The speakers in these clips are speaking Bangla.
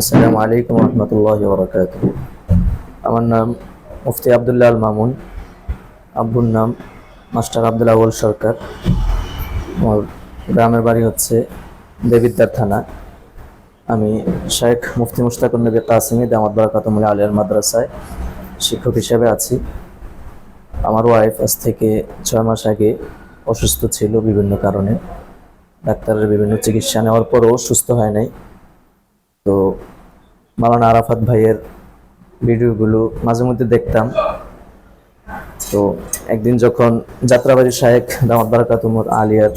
আসসালামু আলাইকুম রহমতুল্লাহ বরকাত আমার নাম মুফতি আবদুল্লাহ আল মামুন। আব্বুর নাম মাস্টার আব্দুল আউল সরকার। আমার গ্রামের বাড়ি হচ্ছে দেবিদ্দার থানা। আমি শেখ মুফতি মুশতাকুর নবী কাসিমি দামাদ বরাকাতুমুল আলিয়ার মাদ্রাসায় শিক্ষক হিসেবে আছি। আমার ওয়াইফ আজ থেকে ছয় মাস আগে অসুস্থ ছিল বিভিন্ন কারণে। ডাক্তারের বিভিন্ন চিকিৎসা নেওয়ার পরও সুস্থ হয় নাই। তো মালানা আরাফাত ভাইয়ের ভিডিওগুলো মাঝে মধ্যে দেখতাম। তো একদিন যখন যাত্রাবাড়ি শায়েখ দামাত বারাকাতুমুর আলিয়ার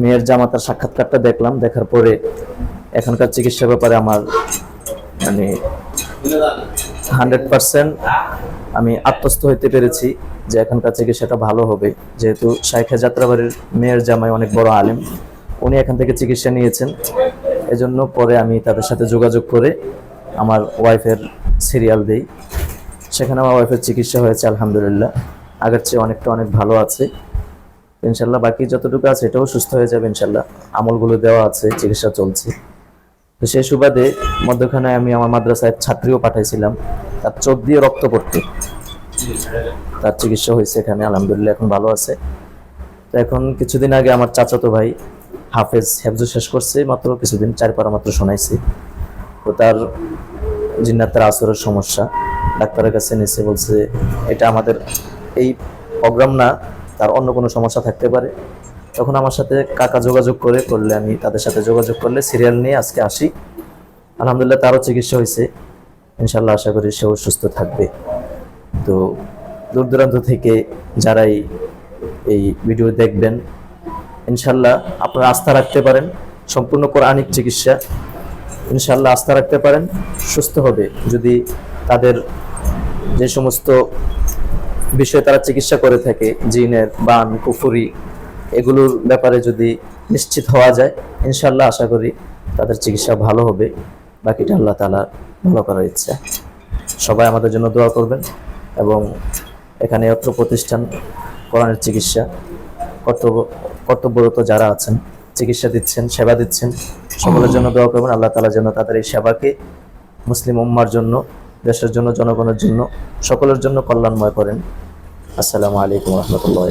মেয়ের জামাতার সাক্ষাৎকারটা দেখলাম, দেখার পরে এখনকার চিকিৎসার ব্যাপারে আমার মানে হান্ড্রেড পার্সেন্ট আমি আত্মস্থ হইতে পেরেছি যে এখনকার চিকিৎসাটা ভালো হবে। যেহেতু শাইখা যাত্রাবাড়ির মেয়ের জামাই অনেক বড় আলেম, উনি এখান থেকে চিকিৎসা নিয়েছেন। এজন্য পরে আমি তাদের সাথে যোগাযোগ করে আমার ওয়াইফের সিরিয়াল দিই। সেখানে আমার ওয়াইফের চিকিৎসা হয়েছে, আলহামদুলিল্লাহ। আগের চেয়ে অনেকটা অনেক ভালো আছে। ইনশাল্লাহ বাকি যতটুকু আছে এটাও সুস্থ হয়ে যাবে ইনশাল্লাহ। আমলগুলো দেওয়া আছে, চিকিৎসা চলছে। তো সেই সুবাদে মধ্যখানে আমি আমার মাদ্রাসায় ছাত্রীও পাঠাইছিলাম। তার চোখ দিয়ে রক্ত পড়তে। তার চিকিৎসা হয়েছে এখানে, আলহামদুলিল্লাহ, এখন ভালো আছে। তো এখন কিছুদিন আগে আমার চাচাতো ভাই হাফেজ হেফজু শেষ করছে, মাত্র কিছুদিন চার পারা মাত্র শোনাইছি। তো তার জিন্নাতের আসরের সমস্যা, ডাক্তারের কাছে নিয়েছে বলছে এটা আমাদের এই প্রোগ্রাম না, তার অন্য কোনো সমস্যা থাকতে পারে। তখন আমার সাথে কাকা যোগাযোগ করে করলে আমি তাদের সাথে যোগাযোগ করলে সিরিয়াল নিয়ে আজকে আসি। আলহামদুলিল্লাহ তারও চিকিৎসা হয়েছে। ইনশাল্লাহ আশা করি সেও সুস্থ থাকবে। তো দূর দূরান্ত থেকে যারাই এই ভিডিও দেখবেন ইনশাল্লাহ আপনারা আস্থা রাখতে পারেন, সম্পূর্ণ কোরআনিক চিকিৎসা। ইনশাল্লাহ আস্থা রাখতে পারেন, সুস্থ হবে। যদি তাদের যে সমস্ত বিষয়ে তারা চিকিৎসা করে থাকে, জিনের বান, কুফুরি, এগুলোর ব্যাপারে যদি নিশ্চিত হওয়া যায়, ইনশাল্লাহ আশা করি তাদের চিকিৎসা ভালো হবে। বাকিটা আল্লাহ তালা ভালো করার ইচ্ছা। সবাই আমাদের জন্য দোয়া করবেন এবং এখানে অত্র প্রতিষ্ঠান কোরআনের চিকিৎসা কর্তব্য কর্তব্যরত যারা আছেন, চিকিৎসা দিচ্ছেন, সেবা দিচ্ছেন, সকলের জন্য দোয়া করবেন, আল্লাহ তালা যেন তাদের এই সেবাকে মুসলিম উম্মার জন্য, দেশের জন্য, জনগণের জন্য, সকলের জন্য কল্যাণময় করেন। আসসালামু আলাইকুম রহমতুল্লাহ